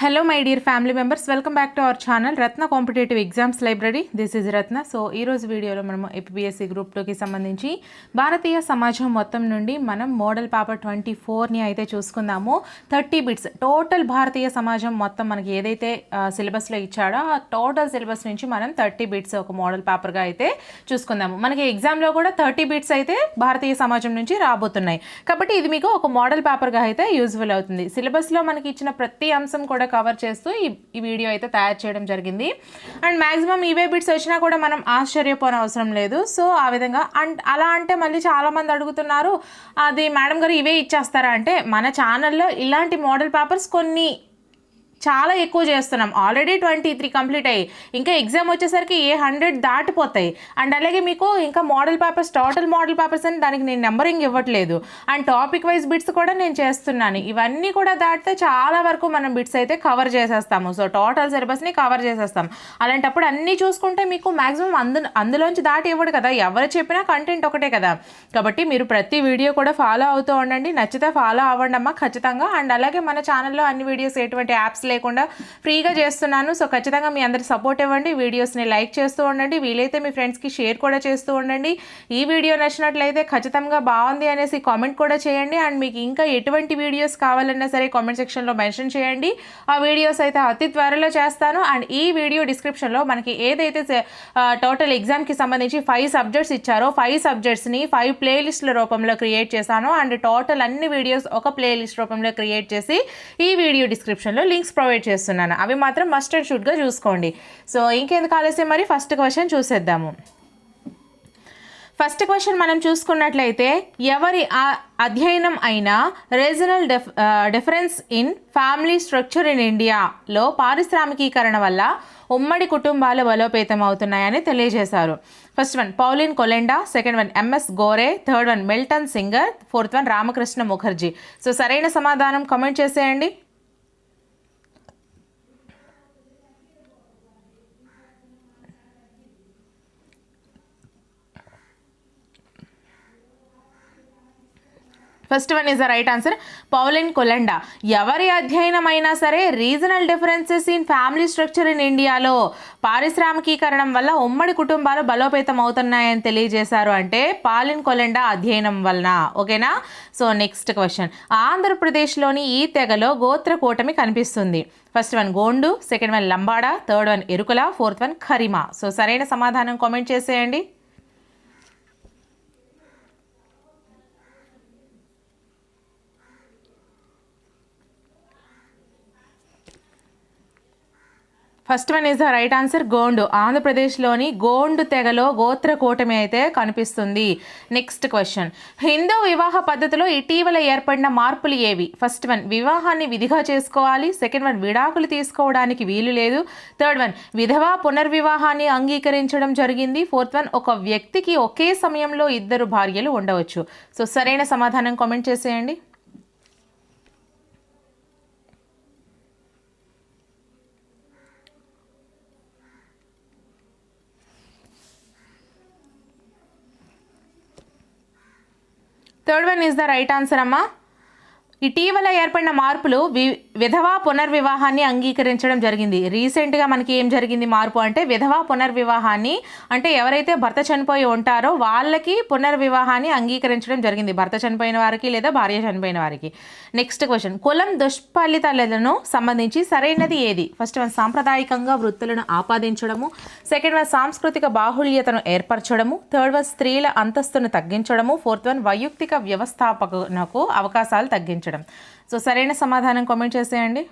Hello my dear family members welcome back to our channel Ratna competitive exams library this is Ratna so ఈ రోజు వీడియోలో మనం APSC group టూకి సంబంధించి భారతీయ సమాజం మొత్తం నుండి మనం మోడల్ పేపర్ ట్వంటీ ఫోర్ని అయితే చూసుకుందాము. థర్టీ బిట్స్ టోటల్ భారతీయ సమాజం మొత్తం మనకి ఏదైతే సిలబస్లో ఇచ్చాడో ఆ టోటల్ సిలబస్ నుంచి మనం థర్టీ బిట్స్ ఒక మోడల్ పేపర్గా అయితే చూసుకుందాము. మనకి ఎగ్జామ్లో కూడా థర్టీ బిట్స్ అయితే భారతీయ సమాజం నుంచి రాబోతున్నాయి. కాబట్టి ఇది మీకు ఒక మోడల్ పేపర్గా అయితే యూజ్ఫుల్ అవుతుంది. సిలబస్లో మనకి ఇచ్చిన ప్రతి అంశం కూడా కవర్ చేస్తూ ఈ ఈ వీడియో అయితే తయారు చేయడం జరిగింది. అండ్ మ్యాక్సిమం ఇవే బిట్స్ వచ్చినా కూడా మనం ఆశ్చర్యపోని అవసరం లేదు. సో ఆ విధంగా అండ్ అలా అంటే మళ్ళీ చాలామంది అడుగుతున్నారు అది మేడం గారు ఇవే ఇచ్చేస్తారా? అంటే మన ఛానల్లో ఇలాంటి మోడల్ పేపర్స్ కొన్ని చాలా ఎక్కువ చేస్తున్నాం. ఆల్రెడీ ట్వంటీ త్రీ కంప్లీట్ అయ్యి ఇంకా ఎగ్జామ్ వచ్చేసరికి ఏ హండ్రెడ్ దాటిపోతాయి. అండ్ అలాగే మీకు ఇంకా model papers total model papers అని దానికి నేను నెంబరింగ్ ఇవ్వట్లేదు. అండ్ టాపిక్ వైజ్ బిట్స్ కూడా నేను చేస్తున్నాను. ఇవన్నీ కూడా దాటితే చాలా వరకు మనం బిట్స్ అయితే కవర్ చేసేస్తాము. సో టోటల్ సిలబస్ని కవర్ చేసేస్తాం. అలాంటప్పుడు అన్నీ చూసుకుంటే మీకు మ్యాక్సిమం అందు అందులోంచి దాటి ఇవ్వడు కదా. ఎవరు చెప్పినా కంటెంట్ ఒకటే కదా. కాబట్టి మీరు ప్రతి వీడియో కూడా ఫాలో అవుతూ ఉండండి. నచ్చితే ఫాలో అవ్వండి అమ్మా ఖచ్చితంగా. అండ్ అలాగే మన ఛానల్లో అన్ని వీడియోస్ ఎటువంటి యాప్స్ లేకుండా ఫ్రీగా చేస్తున్నాను. సో ఖచ్చితంగా మీ అందరి సపోర్ట్ ఇవ్వండి. వీడియోస్ని లైక్ చేస్తూ ఉండండి. వీలైతే మీ ఫ్రెండ్స్కి షేర్ కూడా చేస్తూ ఉండండి. ఈ వీడియో నచ్చినట్లయితే ఖచ్చితంగా బాగుంది అనేసి కామెంట్ కూడా చేయండి. అండ్ మీకు ఇంకా ఎటువంటి వీడియోస్ కావాలన్నా సరే కామెంట్ సెక్షన్లో మెన్షన్ చేయండి. ఆ వీడియోస్ అయితే అతి త్వరలో చేస్తాను. అండ్ ఈ వీడియో డిస్క్రిప్షన్లో మనకి ఏదైతే టోటల్ ఎగ్జామ్కి సంబంధించి ఫైవ్ సబ్జెక్ట్స్ ఇచ్చారో ఫైవ్ సబ్జెక్ట్స్ని ఫైవ్ ప్లేలిస్ట్ల రూపంలో క్రియేట్ చేశాను. అండ్ టోటల్ అన్ని వీడియోస్ ఒక ప్లేలిస్ట్ రూపంలో క్రియేట్ చేసి ఈ వీడియో డిస్క్రిప్షన్లో లింక్స్ ప్రొవైడ్ ప్రొవైడ్ చేస్తున్నాను. అవి మాత్రం మస్టర్డ్ షూట్గా షుడ్గా చూసుకోండి. సో ఇంకెందుకు ఆలస్యం? మరి ఫస్ట్ క్వశ్చన్ చూసేద్దాము. ఫస్ట్ క్వశ్చన్ మనం చూసుకున్నట్లయితే ఎవరి ఆ- అధ్యయనం అయిన regional def difference in family structure in ఇండియాలో పారిశ్రామికీకరణ వల్ల ఉమ్మడి కుటుంబాలు బలోపేతం అవుతున్నాయని తెలియజేశారు. First one Pauline Kolenda second one MS Gore third one Milton Singer fourth one Ramakrishna Mukherjee so సరైన సమాధానం కమెంట్ చేసేయండి. First one is the right answer Pauline Kolanda ఎవరి అధ్యయనం అయినా సరే regional differences in family structure in ఇండియాలో పారిశ్రామికీకరణం వల్ల ఉమ్మడి కుటుంబాలు బలోపేతం అవుతున్నాయని తెలియజేశారు అంటే పాలిన్ కొలండా అధ్యయనం వలన. ఓకేనా? సో నెక్స్ట్ క్వశ్చన్ ఆంధ్రప్రదేశ్లోని ఈ తెగలో గోత్ర కూటమి కనిపిస్తుంది. First one Gond. Second one Lambada. Third one Yerukula. Fourth one ఖరిమా so సరైన సమాధానం కామెంట్ చేసేయండి. First one is the right answer Gond. ఆంధ్రప్రదేశ్లోని గోండు తెగలో గోత్ర కూటమి అయితే కనిపిస్తుంది. Next question. హిందూ వివాహ పద్ధతిలో ఇటీవల ఏర్పడిన మార్పులు ఏవి? ఫస్ట్ వన్ వివాహాన్ని విధిగా చేసుకోవాలి. సెకండ్ వన్ విడాకులు తీసుకోవడానికి వీలు లేదు. థర్డ్ వన్ విధవా పునర్వివాహాన్ని అంగీకరించడం జరిగింది. ఫోర్త్ వన్ ఒక వ్యక్తికి ఒకే సమయంలో ఇద్దరు భార్యలు ఉండవచ్చు. సో సరైన సమాధానం కామెంట్ చేసేయండి. Third one is the right answer అమ్మా ఇటీవల ఏర్పడిన మార్పులు వి విధవా పునర్వివాహాన్ని అంగీకరించడం జరిగింది. రీసెంట్గా మనకి ఏం జరిగింది మార్పు అంటే విధవా పునర్వివాహాన్ని అంటే ఎవరైతే భర్త చనిపోయి ఉంటారో వాళ్ళకి పునర్వివాహాన్ని అంగీకరించడం జరిగింది. భర్త చనిపోయిన వారికి లేదా భార్య చనిపోయిన వారికి. నెక్స్ట్ క్వశ్చన్ కులం దుష్ఫలితాలను సంబంధించి సరైనది ఏది? ఫస్ట్ వన్ సాంప్రదాయకంగా వృత్తులను ఆపాదించడము. సెకండ్ వన్ సాంస్కృతిక బాహుళ్యతను ఏర్పరచడము. థర్డ్ వన్ స్త్రీల అంతస్తును తగ్గించడము. ఫోర్త్ వన్ వైయక్తిక వ్యవస్థాపకునకు అవకాశాలు తగ్గించడం సో సరైన సమాధానం కామెంట్ చేసేయండి.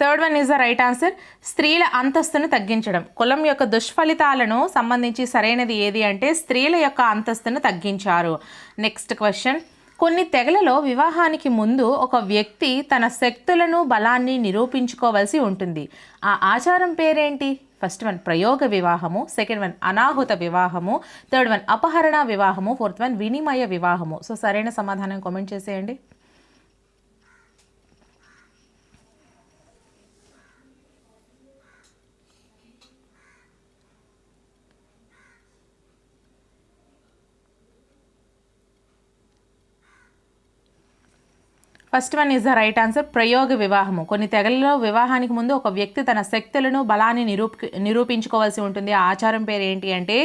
Third one is the right answer స్త్రీల అంతస్తును తగ్గించడం. కులం యొక్క దుష్ఫలితాలను సంబంధించి సరైనది ఏది అంటే స్త్రీల యొక్క అంతస్తును తగ్గించారు. నెక్స్ట్ క్వశ్చన్ కొన్ని తెగలలో వివాహానికి ముందు ఒక వ్యక్తి తన శక్తులను బలాన్ని నిరూపించుకోవలసి ఉంటుంది. ఆ ఆచారం పేరేంటి? ఫస్ట్ వన్ ప్రయోగ వివాహము. సెకండ్ వన్ అనాహుత వివాహము. థర్డ్ వన్ అపహరణ వివాహము. ఫోర్త్ వన్ వినిమయ వివాహము. సో సరైన సమాధానం కామెంట్ చేసేయండి. First one is the right answer ప్రయోగ వివాహము కొన్ని తెగలలో వివాహానికి ముందు ఒక వ్యక్తి తన శక్తులను బలాన్ని నిరూపి నిరూపించుకోవాల్సి ఉంటుంది ఆ ఆచారం పేరు ఏంటి అంటే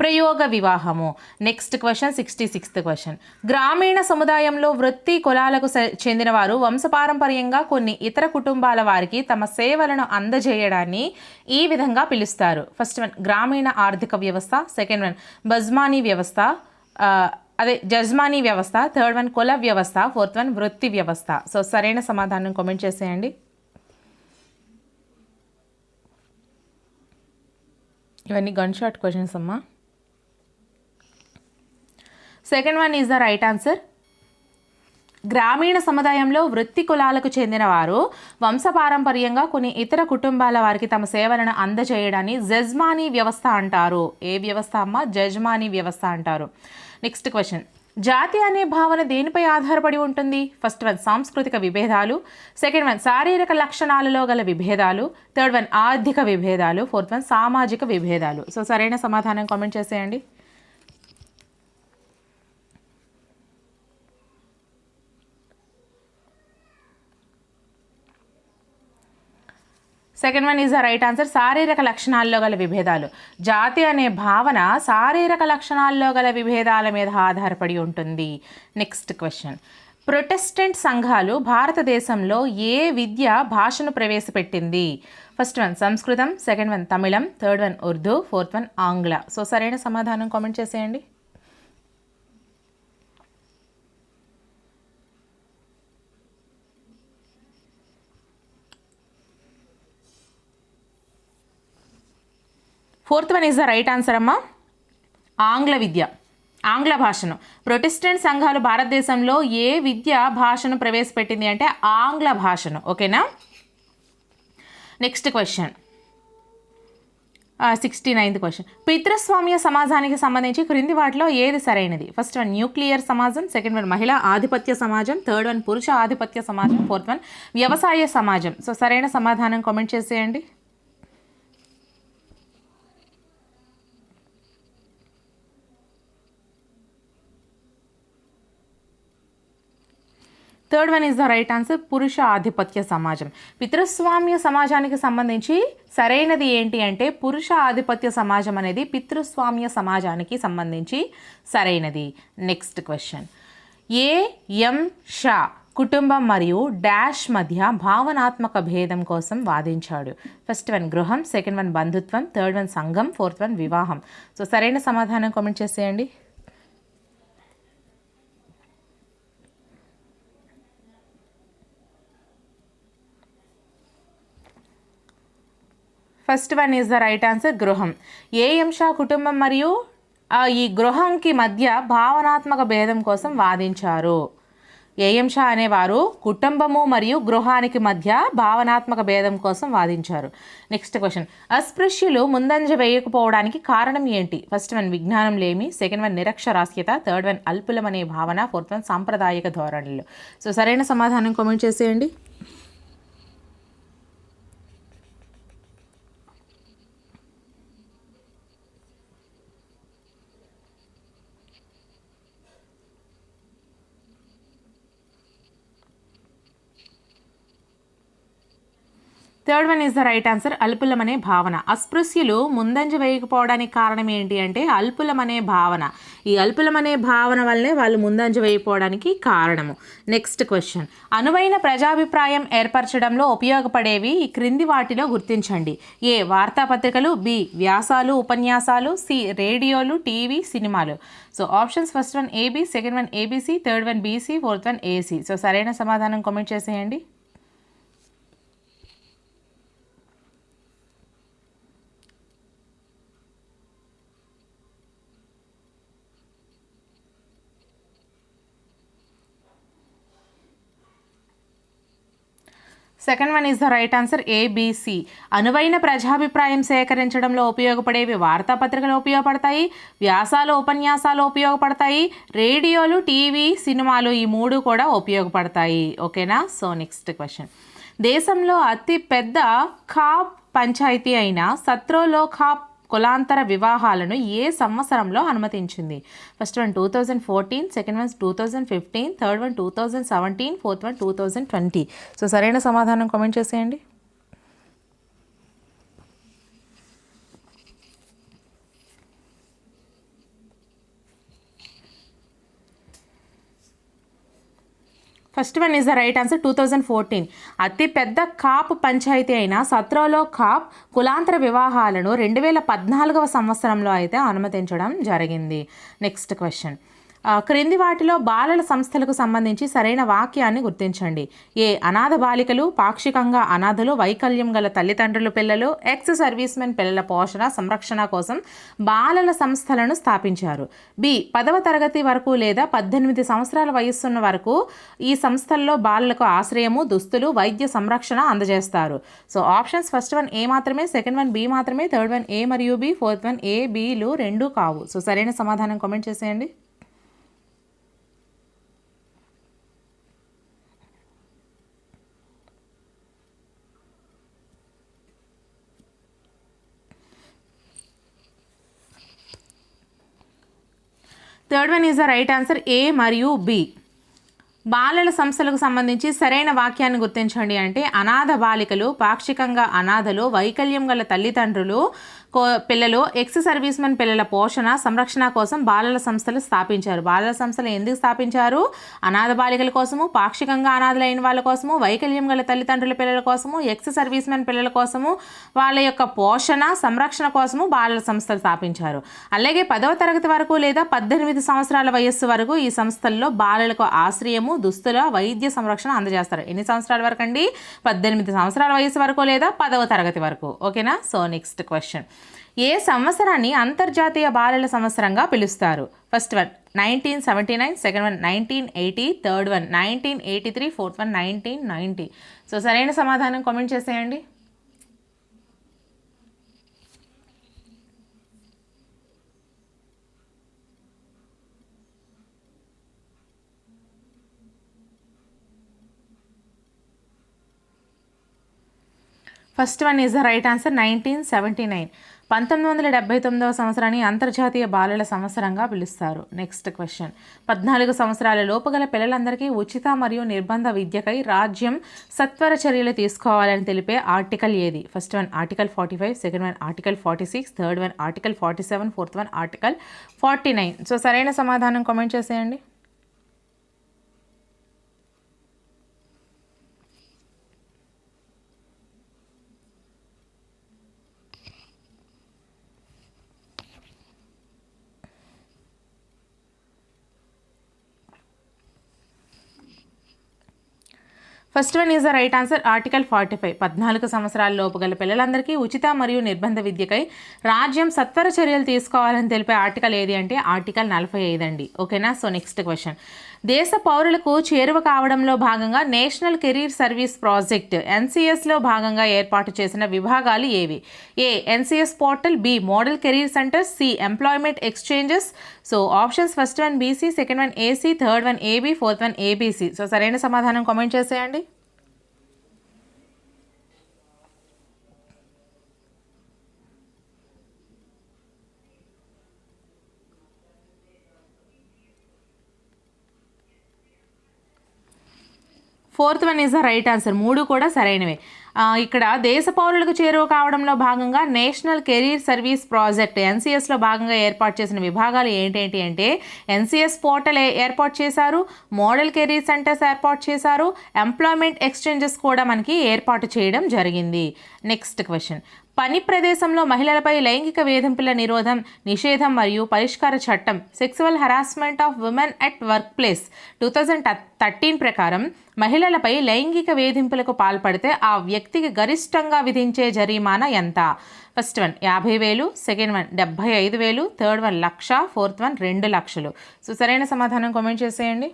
ప్రయోగ వివాహము next question sixty sixth question గ్రామీణ సముదాయంలో వృత్తి కులాలకు చెందిన వారు వంశపారంపర్యంగా కొన్ని ఇతర కుటుంబాల వారికి తమ సేవలను అందజేయడాన్ని ఈ విధంగా పిలుస్తారు ఫస్ట్ వన్ గ్రామీణ ఆర్థిక వ్యవస్థ సెకండ్ వన్ బజ్మానీ వ్యవస్థ అదే జజ్మానీ వ్యవస్థ థర్డ్ వన్ కుల వ్యవస్థ ఫోర్త్ వన్ వృత్తి వ్యవస్థ. సో సరైన సమాధానం కామెంట్ చేసేయండి. ఇవన్నీ గన్ షాట్ క్వశ్చన్స్ అమ్మా. Second one is the right answer గ్రామీణ సముదాయంలో వృత్తి కులాలకు చెందిన వారు వంశపారంపర్యంగా కొన్ని ఇతర కుటుంబాల వారికి తమ సేవలను అందజేయడాన్ని జజ్మానీ వ్యవస్థ అంటారు. ఏ వ్యవస్థ అమ్మ? జజ్మానీ వ్యవస్థ అంటారు. నెక్స్ట్ క్వశ్చన్ జాతి అనే భావన దేనిపై ఆధారపడి ఉంటుంది? ఫస్ట్ వన్ సాంస్కృతిక విభేదాలు. సెకండ్ వన్ శారీరక లక్షణాలలో గల విభేదాలు. థర్డ్ వన్ ఆర్థిక విభేదాలు. ఫోర్త్ వన్ సామాజిక విభేదాలు. సో సరైన సమాధానం కామెంట్ చేసేయండి. Second one is the right answer శారీరక లక్షణాల్లో గల విభేదాలు. జాతి అనే భావన శారీరక లక్షణాల్లో గల విభేదాల మీద ఆధారపడి ఉంటుంది. నెక్స్ట్ క్వశ్చన్ ప్రొటెస్టెంట్ సంఘాలు భారతదేశంలో ఏ విద్య భాషను ప్రవేశపెట్టింది? ఫస్ట్ వన్ సంస్కృతం. సెకండ్ వన్ తమిళం. Third one Urdu. Fourth one ఆంగ్ల. సో సరైన సమాధానం కామెంట్ చేసేయండి. Fourth one is the right answer అమ్మా. ఆంగ్ల విద్య. ఆంగ్ల భాషను. ప్రొటెస్టెంట్ సంఘాలు భారతదేశంలో ఏ విద్య భాషను ప్రవేశపెట్టింది అంటే ఆంగ్ల భాషను. ఓకేనా? Next question sixty ninth question పితృస్వామ్య సమాజానికి సంబంధించి క్రింది వాటిలో ఏది సరైనది? ఫస్ట్ వన్ న్యూక్లియర్ సమాజం. సెకండ్ వన్ మహిళా ఆధిపత్య సమాజం. థర్డ్ వన్ పురుష ఆధిపత్య సమాజం. ఫోర్త్ వన్ వ్యవసాయ సమాజం. సో సరైన సమాధానం కామెంట్ చేసేయండి. Third one is the right answer పురుష ఆధిపత్య సమాజం. పితృస్వామ్య సమాజానికి సంబంధించి సరైనది ఏంటి అంటే పురుష ఆధిపత్య సమాజం అనేది పితృస్వామ్య సమాజానికి సంబంధించి సరైనది. Next question A M Shah కుటుంబం మరియు డాష్ మధ్య భావనాత్మక భేదం కోసం వాదించాడు. ఫస్ట్ వన్ గృహం సెకండ్ వన్ బంధుత్వం థర్డ్ వన్ సంఘం ఫోర్త్ వన్ వివాహం. సో సరైన సమాధానం కామెంట్ చేసేయండి. First one is the right answer గృహం. ఏ షా కుటుంబం మరియు ఈ గృహంకి మధ్య భావనాత్మక భేదం కోసం వాదించారు. ఏఎం షా అనేవారు కుటుంబము మరియు గృహానికి మధ్య భావనాత్మక భేదం కోసం వాదించారు. నెక్స్ట్ క్వశ్చన్ అస్పృశ్యులు ముందంజ వేయకపోవడానికి కారణం ఏంటి? ఫస్ట్ వన్ విజ్ఞానం లేమి. సెకండ్ వన్ నిరక్షరాస్యత. థర్డ్ వన్ అల్పులం అనే భావన. ఫోర్త్ వన్ సాంప్రదాయక ధోరణులు. సో సరైన సమాధానం కామెంట్ చేసేయండి. Third one is the right answer అల్పులం అనే భావన. అస్పృశ్యులు ముందంజ వేయకపోవడానికి కారణం ఏంటి అంటే అల్పులం అనే భావన. ఈ అల్పులం అనే భావన వల్లే వాళ్ళు ముందంజ వేయకపోవడానికి కారణము. నెక్స్ట్ క్వశ్చన్ అనువైన ప్రజాభిప్రాయం ఏర్పరచడంలో ఉపయోగపడేవి ఈ క్రింది వాటిలో గుర్తించండి. ఏ వార్తాపత్రికలు బి వ్యాసాలు ఉపన్యాసాలు సి రేడియోలు టీవీ సినిమాలు. So options first one AB second one ABC third one BC fourth one AC so సరైన సమాధానం కామెంట్ చేసేయండి. Second one is the right answer ABC అనువైన ప్రజాభిప్రాయం సేకరించడంలో ఉపయోగపడేవి వార్తాపత్రికలు ఉపయోగపడతాయి వ్యాసాలు ఉపన్యాసాలు ఉపయోగపడతాయి రేడియోలు టీవీ సినిమాలు ఈ మూడు కూడా ఉపయోగపడతాయి. ఓకేనా? So next question. దేశంలో అతి పెద్ద ఖాప్ పంచాయతీ అయిన సత్రోలో ఖాప్ కులాంతర వివాహాలను ఏ సంవత్సరంలో అనుమతించింది? First one two thousand fourteen second one two thousand fifteen third one two thousand seventeen fourth one two thousand twenty so సరైన సమాధానం కామెంట్ చేసేయండి. First one is the right answer two thousand fourteen. అతిపెద్ద కాప్ పంచాయతీ అయిన సత్రోలో cap కులాంతర వివాహాలను రెండు వేల పద్నాలుగవ సంవత్సరంలో అయితే అనుమతించడం జరిగింది. నెక్స్ట్ క్వశ్చన్ క్రింది వాటిలో బాలల సంస్థలకు సంబంధించి సరైన వాక్యాన్ని గుర్తించండి. ఏ అనాథ బాలికలు పాక్షికంగా అనాథలు వైకల్యం గల తల్లిదండ్రుల పిల్లలు ఎక్స్ సర్వీస్మెన్ పిల్లల పోషణ సంరక్షణ కోసం బాలల సంస్థలను స్థాపించారు. బి పదవ తరగతి వరకు లేదా పద్దెనిమిది సంవత్సరాల వయస్సున్న వరకు ఈ సంస్థల్లో బాలలకు ఆశ్రయము దుస్తులు వైద్య సంరక్షణ అందజేస్తారు. So options first one A మాత్రమే సెకండ్ వన్ బి మాత్రమే థర్డ్ వన్ ఏ మరియు బి ఫోర్త్ వన్ ఏ బిలు రెండు కావు. సో సరైన సమాధానం కామెంట్ చేసేయండి. Third one is the right answer A మరియు బి బాలల సంస్థలకు సంబంధించి సరైన వాక్యాన్ని గుర్తించండి అంటే అనాథ బాలికలు పాక్షికంగా అనాథలు వైకల్యం గల తల్లిదండ్రులు పిల్లలు ఎక్స్ సర్వీస్మెన్ పిల్లల పోషణ సంరక్షణ కోసం బాలల సంస్థలు స్థాపించారు. బాలల సంస్థలు ఎందుకు స్థాపించారు? అనాథ బాలికల కోసము పాక్షికంగా అనాథలైన వాళ్ళ కోసము వైకల్యం గల తల్లిదండ్రుల పిల్లల కోసము ఎక్స్ సర్వీస్మెన్ పిల్లల కోసము వాళ్ళ యొక్క పోషణ సంరక్షణ కోసము బాలల సంస్థలు స్థాపించారు. అలాగే పదవ తరగతి వరకు లేదా పద్దెనిమిది సంవత్సరాల వయస్సు వరకు ఈ సంస్థల్లో బాలలకు ఆశ్రయము దుస్తుల వైద్య సంరక్షణ అందజేస్తారు. ఎన్ని సంవత్సరాల వరకు అండి పద్దెనిమిది సంవత్సరాల వయసు వరకు లేదా పదవ తరగతి వరకు. ఓకేనా? సో నెక్స్ట్ క్వశ్చన్ ఏ సంవత్సరాన్ని అంతర్జాతీయ బాలల సంవత్సరంగా పిలుస్తారు? First one nineteen seventy nine second one nineteen eighty third one nineteen eighty three fourth one nineteen ninety so సరైన సమాధానం కామెంట్ చేసేయండి. First one is the right answer nineteen seventy nine. పంతొమ్మిది వందల డెబ్బై తొమ్మిదవ సంవత్సరాన్ని అంతర్జాతీయ బాలల సంవత్సరంగా పిలుస్తారు. నెక్స్ట్ క్వశ్చన్ పద్నాలుగు సంవత్సరాల లోపుగల పిల్లలందరికీ ఉచిత మరియు నిర్బంధ విద్యకై రాజ్యం సత్వర చర్యలు తీసుకోవాలని తెలిపే ఆర్టికల్ ఏది? First one article forty five second one article forty six third one article forty seven fourth one article forty nine so సరైన సమాధానం కామెంట్ చేసేయండి. First one is the right answer article forty five. పద్నాలుగు సంవత్సరాల లోపు గల పిల్లలందరికీ ఉచిత మరియు నిర్బంధ విద్యకై రాజ్యం సత్వర చర్యలు తీసుకోవాలని తెలిపే ఆర్టికల్ ఏది అంటే ఆర్టికల్ నలభై ఐదు అండి. ఓకేనా? So next question. దేశ పౌరులకు చేరువ కావడంలో భాగంగా నేషనల్ కెరీర్ సర్వీస్ ప్రాజెక్ట్ ఎన్సీఎస్లో భాగంగా ఏర్పాటు చేసిన విభాగాలు ఏవి? A. NCS portal B. Model career centres C. Employment exchanges. So options first one BC second one AC third one AB fourth one ABC so సరైన సమాధానం కామెంట్ చేసేయండి. Fourth one is the right answer. మూడు కూడా సరైనవే. ఇక్కడ దేశ పౌరులకు చేరువ కావడంలో భాగంగా నేషనల్ కెరీర్ సర్వీస్ ప్రాజెక్ట్ ఎన్సీఎస్లో భాగంగా ఏర్పాటు చేసిన విభాగాలు ఏంటేంటి అంటే ఎన్సీఎస్ పోర్టల్ ఏర్పాటు చేశారు మోడల్ కెరీర్ సెంటర్స్ ఏర్పాటు చేశారు ఎంప్లాయ్మెంట్ ఎక్స్చేంజెస్ కూడా మనకి ఏర్పాటు చేయడం జరిగింది. Next question. పని ప్రదేశంలో మహిళలపై లైంగిక వేధింపుల నిరోధం నిషేధం మరియు పరిష్కార చట్టం sexual harassment of women at work place two thousand thirteen ప్రకారం మహిళలపై లైంగిక వేధింపులకు పాల్పడితే ఆ వ్యక్తికి గరిష్టంగా విధించే జరిమానా ఎంత? ఫస్ట్ వన్ యాభై వేలు. సెకండ్ వన్ డెబ్భై ఐదు వేలు. Third one lakh. Fourth one రెండు లక్షలు. సో సరైన సమాధానం కామెంట్ చేసేయండి.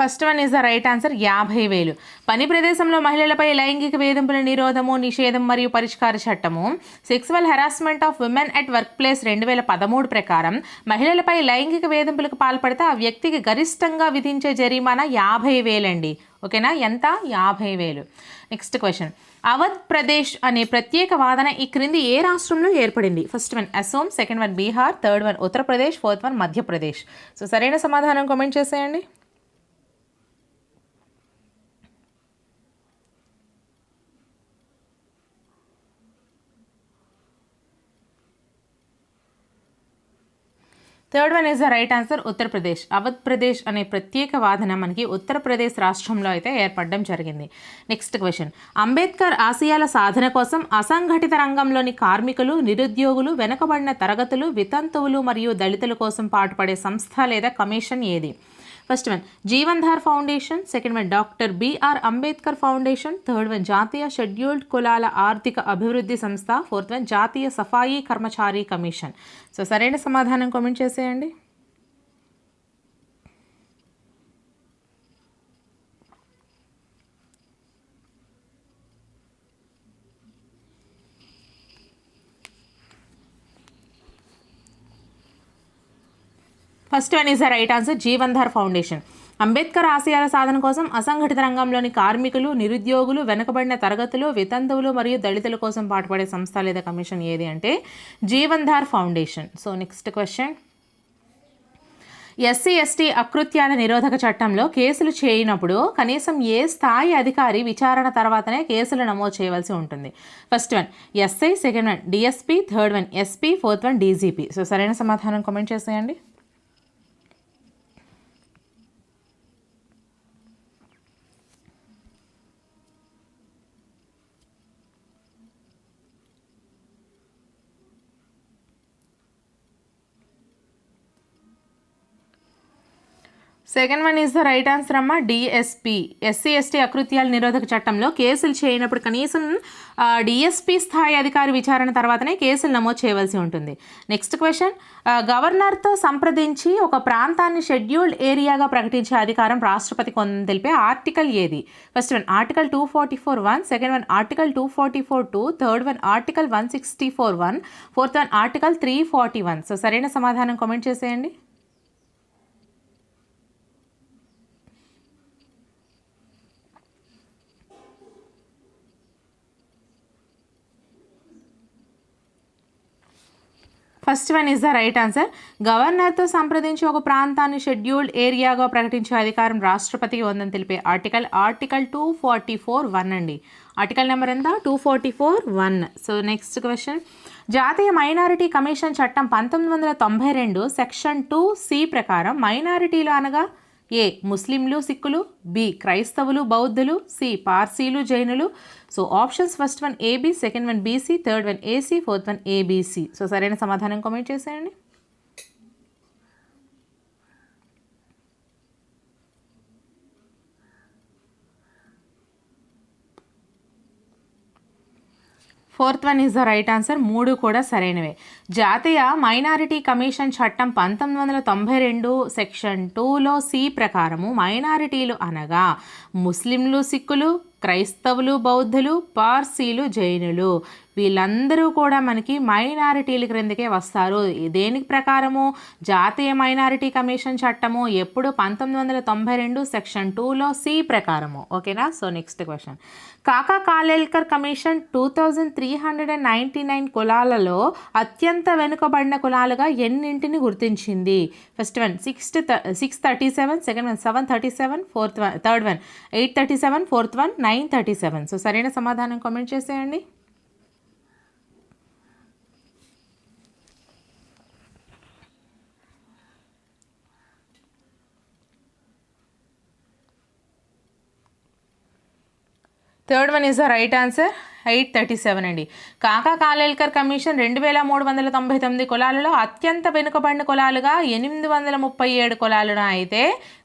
First one is the right answer యాభై వేలు. పని ప్రదేశంలో మహిళలపై లైంగిక వేధింపుల నిరోధము నిషేధం మరియు పరిష్కార చట్టము. Sexual harassment of women at work place రెండు వేల పదమూడు ప్రకారం మహిళలపై లైంగిక వేధింపులకు పాల్పడితే ఆ వ్యక్తికి గరిష్టంగా విధించే జరిమానా యాభై వేలండి. ఓకేనా? ఎంత? యాభై వేలు. నెక్స్ట్ క్వశ్చన్ అవధ్ ప్రదేశ్ అనే ప్రత్యేక వాదన ఈ క్రింది ఏ రాష్ట్రంలో ఏర్పడింది? First one Assam second one Bihar third one Uttar Pradesh fourth one Madhya Pradesh so సరైన సమాధానం కామెంట్ చేసేయండి. Third one is the right answer Uttar Pradesh Awadh Pradesh అనే ప్రత్యేక వాదన మనకి ఉత్తరప్రదేశ్ రాష్ట్రంలో అయితే ఏర్పడడం జరిగింది. నెక్స్ట్ క్వశ్చన్ అంబేద్కర్ ఆశయాల సాధన కోసం అసంఘటిత రంగంలోని కార్మికులు నిరుద్యోగులు వెనుకబడిన తరగతులు వితంతువులు మరియు దళితుల కోసం పాటుపడే సంస్థ లేదా కమిషన్ ఏది? First one Jeevan Dhar foundation second one doctor BR Ambedkar foundation third one జాతీయ షెడ్యూల్డ్ కులాల ఆర్థిక అభివృద్ధి సంస్థ ఫోర్త్ వన్ జాతీయ సఫాయి కర్మచారి కమిషన్ సో సరైన సమాధానం కామెంట్ చేసేయండి. First one is the right answer Jeevandhar foundation. Ambedkar ఆశయాల సాధన కోసం అసంఘటిత రంగంలోని కార్మికులు నిరుద్యోగులు వెనుకబడిన తరగతులు వితంతువులు మరియు దళితుల కోసం పాటుపడే సంస్థ లేదా కమిషన్ ఏది అంటే Jeevandhar foundation. So next question SC ST అకృత్యాల నిరోధక చట్టంలో కేసులు చేయనప్పుడు కనీసం ఏ స్థాయి అధికారి విచారణ తర్వాతనే కేసులు నమోదు చేయవలసి ఉంటుంది. First one SI second one DSP third one SP fourth one DGP so సరైన సమాధానం కామెంట్ చేసేయండి second one is the right answer అమ్మ డిఎస్పి ఎస్సీ ఎస్టీ అకృత్యాల నిరోధక చట్టంలో కేసులు చేయనప్పుడు కనీసం డిఎస్పి స్థాయి అధికారి విచారణ తర్వాతనే కేసులు నమోదు చేయవలసి ఉంటుంది. నెక్స్ట్ క్వశ్చన్ గవర్నర్తో సంప్రదించి ఒక ప్రాంతాన్ని షెడ్యూల్డ్ ఏరియాగా ప్రకటించే అధికారం రాష్ట్రపతి కొందని తెలిపే ఆర్టికల్ ఏది? First one article two forty four one second one article two forty four two third one article one sixty four one fourth one article three forty one so సరైన సమాధానం కామెంట్ చేసేయండి. First one is the right answer. గవర్నర్తో సంప్రదించి ఒక ప్రాంతాన్ని scheduled ఏరియాగా ప్రకటించే అధికారం రాష్ట్రపతికి ఉందని తెలిపే article article two forty four one అండి. ఆర్టికల్ నెంబర్ ఎంత? Two forty four one. So next question. జాతీయ మైనారిటీ కమిషన్ చట్టం పంతొమ్మిది వందల తొంభై రెండు సెక్షన్ టూ సి ప్రకారం మైనారిటీలు అనగా ఏ? ముస్లింలు సిక్కులు బి? క్రైస్తవులు బౌద్ధులు సి? పార్సీలు జైనులు so options first one A B second one B C third one A C fourth one A B C so సరైన సమాధానం కామెంట్ చేసేయండి. Fourth one is the right answer మూడు కూడా సరైనవే. జాతీయ మైనారిటీ కమిషన్ చట్టం పంతొమ్మిది వందల తొంభై రెండు సెక్షన్ టూలో సి ప్రకారము మైనారిటీలు అనగా ముస్లింలు సిక్కులు క్రైస్తవులు బౌద్ధులు పార్సీలు జైనులు. వీళ్ళందరూ కూడా మనకి మైనారిటీల క్రిందకే వస్తారు. దేనికి ప్రకారము? జాతీయ మైనారిటీ కమిషన్ చట్టము ఎప్పుడు పంతొమ్మిది వందల తొంభై రెండు సెక్షన్ టూలో సి ప్రకారము. ఓకేనా? So next question. Kaka Kalelkar commission two thousand three hundred and ninety nine కులాలలో అత్యంత వెనుకబడిన కులాలుగా ఎన్నింటిని గుర్తించింది? First one six six thirty seven second one seven thirty seven fourth one third one eight thirty seven fourth one nine thirty seven. So సరైన సమాధానం comment చేసేయండి. Third one is the right answer eight thirty seven అండి. Kaka Kalelkar commission రెండు వేల మూడు వందల తొంభై తొమ్మిది కులాలలో అత్యంత వెనుకబడిన కులాలుగా ఎనిమిది వందల ముప్పై ఏడు కులాలను అయితే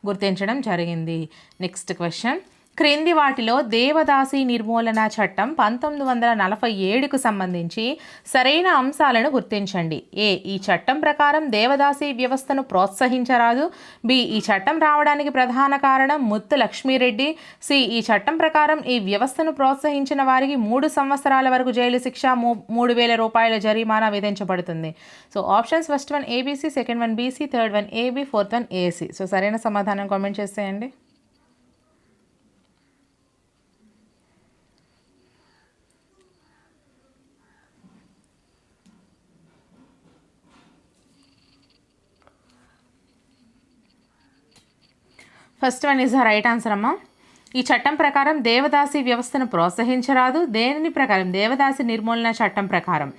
గుర్తించడం జరిగింది. నెక్స్ట్ క్వశ్చన్ క్రింది వాటిలో దేవదాసి నిర్మూలన చట్టం పంతొమ్మిది వందల నలభై ఏడుకు సంబంధించి సరైన అంశాలను గుర్తించండి. ఏ. ఈ చట్టం ప్రకారం దేవదాసి వ్యవస్థను ప్రోత్సహించరాదు. బి. ఈ చట్టం రావడానికి ప్రధాన కారణం ముత్తు లక్ష్మీరెడ్డి. సి. ఈ చట్టం ప్రకారం ఈ వ్యవస్థను ప్రోత్సహించిన వారికి మూడు సంవత్సరాల వరకు జైలు శిక్ష మూడు వేల రూపాయల జరిమానా విధించబడుతుంది. So options first one A B C second one B C third one A B fourth one A C so సరైన సమాధానం కామెంట్ చేసేయండి. First one is the right answer అమ్మా. ఈ చట్టం ప్రకారం దేవదాసి వ్యవస్థను ప్రోత్సహించరాదు. దేనిని ప్రకారం? దేవదాసి నిర్మూలన చట్టం ప్రకారం.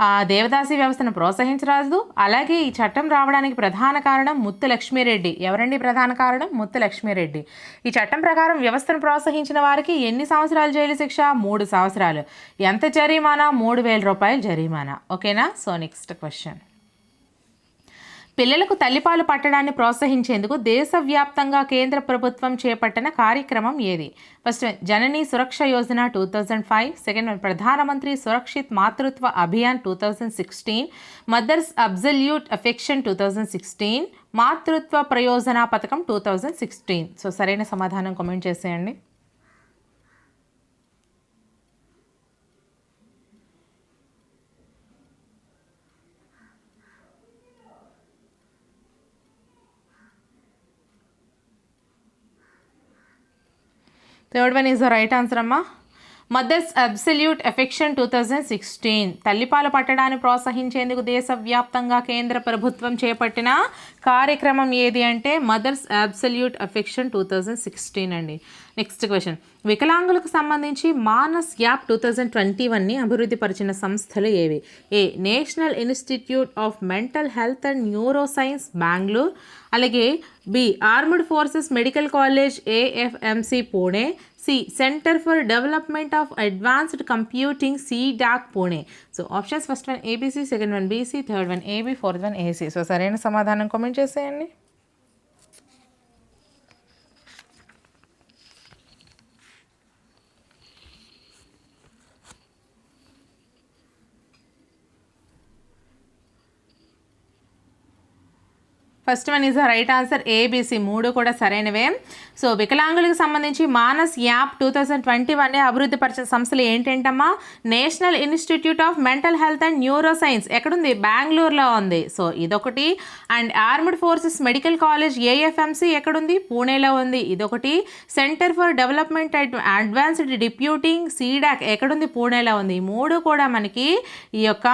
ఆ దేవదాసి వ్యవస్థను ప్రోత్సహించరాదు. అలాగే ఈ చట్టం రావడానికి ప్రధాన కారణం ముత్తు లక్ష్మీరెడ్డి ఎవరండి ప్రధాన కారణం? ముత్తు లక్ష్మీరెడ్డి ఈ చట్టం ప్రకారం వ్యవస్థను ప్రోత్సహించిన వారికి ఎన్ని సంవత్సరాలు జైలు శిక్ష? మూడు సంవత్సరాలు. ఎంత జరిమానా? మూడు వేల రూపాయలు జరిమానా. ఓకేనా? సో నెక్స్ట్ క్వశ్చన్ పిల్లలకు తల్లిపాలు పట్టడాన్ని ప్రోత్సహించేందుకు దేశవ్యాప్తంగా కేంద్ర ప్రభుత్వం చేపట్టిన కార్యక్రమం ఏది? First Janani Suraksha Yojana two thousand five second Pradhan Mantri Surakshit Matritva Abhiyan two thousand sixteen mothers absolute affection two thousand sixteen మాతృత్వ ప్రయోజన పథకం టూ థౌజండ్ సిక్స్టీన్. సో సరైన సమాధానం కామెంట్ చేసేయండి. Third one is the right answer అమ్మా. Mothers absolute affection two thousand sixteen. తల్లిపాలు పట్టడాన్ని ప్రోత్సహించేందుకు దేశవ్యాప్తంగా కేంద్ర ప్రభుత్వం చేపట్టిన కార్యక్రమం ఏది అంటే mothers absolute affection two thousand sixteen అండి. నెక్స్ట్ క్వశ్చన్ వికలాంగులకు సంబంధించి Manas app two thousand twenty వన్ని అభివృద్ధి పరిచిన సంస్థలు ఏవి? A national institute of mental health and neuroscience Bengaluru అలాగే B armed forces medical college A F M C Pune C centre for development of advanced computing C DAC Pune so options first one A B C second one B C third one A B fourth one A C so సరైన సమాధానం comment చేసేయండి. First one is the right answer A B C మూడు కూడా సరైనవే. So వికలాంగులకు సంబంధించి Manas app two thousand twenty one అభివృద్ధి పరిచిన సంస్థలు ఏంటంటమ్మా? National institute of mental health and neuroscience ఎక్కడుంది? బెంగళూరులో ఉంది. సో ఇదొకటి. And armed forces medical college A F M C ఎక్కడుంది? పూణేలో ఉంది. ఇదొకటి. Centre for development advanced computing C DAC ఎక్కడుంది? పూణేలో ఉంది. ఈ మూడు కూడా మనకి ఈ యొక్క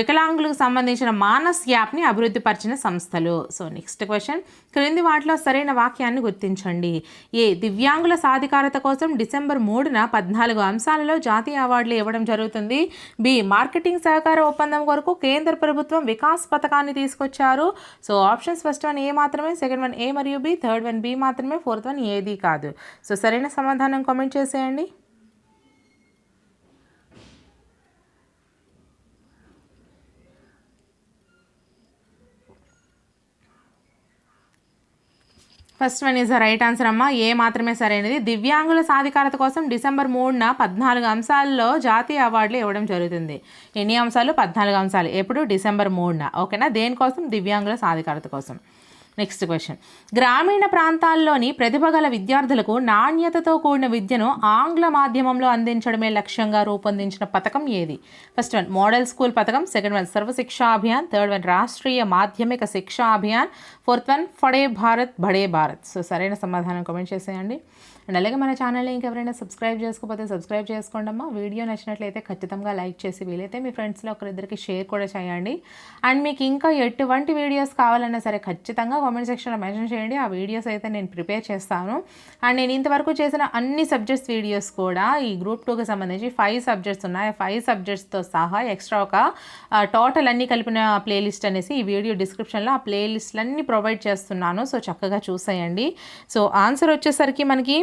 వికలాంగులకు సంబంధించిన మానస్ యాప్ని అభివృద్ధి పరిచిన సంస్థలు. సో నెక్స్ట్ క్వశ్చన్ క్రింది వాటిలో సరైన వాక్యాన్ని గుర్తించండి. ఏ దివ్యాంగుల సాధికారత కోసం డిసెంబర్ మూడున పద్నాలుగు అంశాలలో జాతీయ అవార్డులు ఇవ్వడం జరుగుతుంది. బి మార్కెటింగ్ సహకార ఒప్పందం కొరకు కేంద్ర ప్రభుత్వం వికాస్ పథకాన్ని తీసుకొచ్చారు. So options first one A మాత్రమే సెకండ్ వన్ ఏ మరియు బి థర్డ్ వన్ బి మాత్రమే ఫోర్త్ వన్ ఏది కాదు. సో సరైన సమాధానం కామెంట్ చేసేయండి. First one is the right answer అమ్మ. ఏ మాత్రమే సరైనది దివ్యాంగుల సాధికారత కోసం డిసెంబర్ మూడున పద్నాలుగు అంశాల్లో జాతీయ అవార్డులు ఇవ్వడం జరుగుతుంది. ఎన్ని అంశాలు? పద్నాలుగు అంశాలు. ఎప్పుడు? డిసెంబర్ మూడున. ఓకేనా? దేనికోసం? దివ్యాంగుల సాధికారత కోసం. నెక్స్ట్ క్వశ్చన్ గ్రామీణ ప్రాంతాల్లోని ప్రతిభ గల విద్యార్థులకు నాణ్యతతో కూడిన విద్యను ఆంగ్ల మాధ్యమంలో అందించడమే లక్ష్యంగా రూపొందించిన పథకం ఏది? ఫస్ట్ వన్ మోడల్ స్కూల్ పథకం. Second one Sarva Shiksha Abhiyan. Third one Rashtriya Madhyamik Shiksha Abhiyan. Fourth one Padhe Bharat Badhe Bharat. So సరైన సమాధానం కామెంట్ చేసేయండి. అండ్ అలాగే మన ఛానల్ని ఇంకెవరైనా సబ్స్క్రైబ్ చేసుకోకపోతే సబ్స్క్రైబ్ చేసుకోండి అమ్మా. వీడియో నచ్చినట్లయితే ఖచ్చితంగా లైక్ చేసి వీలైతే మీ ఫ్రెండ్స్లో ఒకరిద్దరికి షేర్ కూడా చేయండి. అండ్ మీకు ఇంకా ఎటువంటి వీడియోస్ కావాలన్నా సరే ఖచ్చితంగా కామెంట్ సెక్షన్లో మెన్షన్ చేయండి. ఆ వీడియోస్ అయితే నేను ప్రిపేర్ చేస్తాను. అండ్ నేను ఇంతవరకు చేసిన అన్ని సబ్జెక్ట్స్ వీడియోస్ కూడా ఈ గ్రూప్ టూకి సంబంధించి ఫైవ్ సబ్జెక్ట్స్ ఉన్నాయి. ఫైవ్ సబ్జెక్ట్స్తో సహా ఎక్స్ట్రా ఒక టోటల్ అన్ని కలిపిన ప్లేలిస్ట్ అనేసి ఈ వీడియో డిస్క్రిప్షన్లో ఆ ప్లేలిస్ట్లన్నీ ప్రొవైడ్ చేస్తున్నాను. సో చక్కగా చూసేయండి. సో ఆన్సర్ వచ్చేసరికి మనకి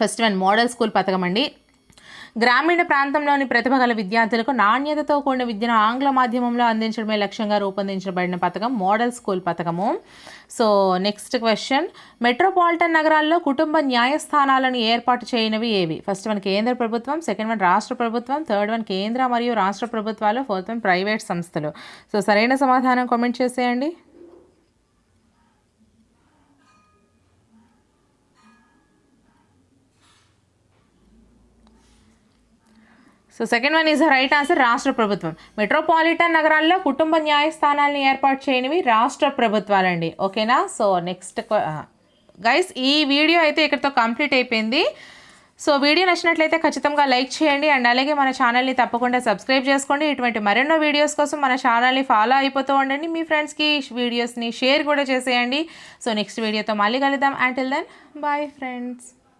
ఫస్ట్ వన్ మోడల్ స్కూల్ పథకం అండి. గ్రామీణ ప్రాంతంలోని ప్రతిభ గల విద్యార్థులకు నాణ్యతతో కూడిన విద్యను ఆంగ్ల మాధ్యమంలో అందించడమే లక్ష్యంగా రూపొందించబడిన పథకం మోడల్ స్కూల్ పథకము. So next question. మెట్రోపాలిటన్ నగరాల్లో కుటుంబ న్యాయస్థానాలను ఏర్పాటు చేయనివి ఏవి? ఫస్ట్ వన్ కేంద్ర ప్రభుత్వం సెకండ్ వన్ రాష్ట్ర ప్రభుత్వం థర్డ్ వన్ కేంద్ర మరియు రాష్ట్ర ప్రభుత్వాలు ఫోర్త్ వన్ ప్రైవేట్ సంస్థలు. సో సరైన సమాధానం కామెంట్ చేసేయండి. So second one is right answer రాష్ట్ర ప్రభుత్వం. మెట్రోపాలిటన్ నగరాల్లో కుటుంబ న్యాయస్థానాలను ఏర్పాటు చేయనివి రాష్ట్ర ప్రభుత్వాలండి. ఓకేనా సో నెక్స్ట్ గైస్ ఈ వీడియో అయితే ఇక్కడితో కంప్లీట్ అయిపోయింది. సో వీడియో నచ్చినట్లయితే ఖచ్చితంగా లైక్ చేయండి అండ్ అలాగే మన ఛానల్ని తప్పకుండా సబ్స్క్రైబ్ చేసుకోండి. ఇటువంటి మరెన్నో వీడియోస్ కోసం మన ఛానల్ని ఫాలో అయిపోతూ ఉండండి. మీ ఫ్రెండ్స్కి వీడియోస్ని షేర్ కూడా చేసేయండి. సో నెక్స్ట్ వీడియోతో మళ్ళీ కలుద్దాం. Until then bye friends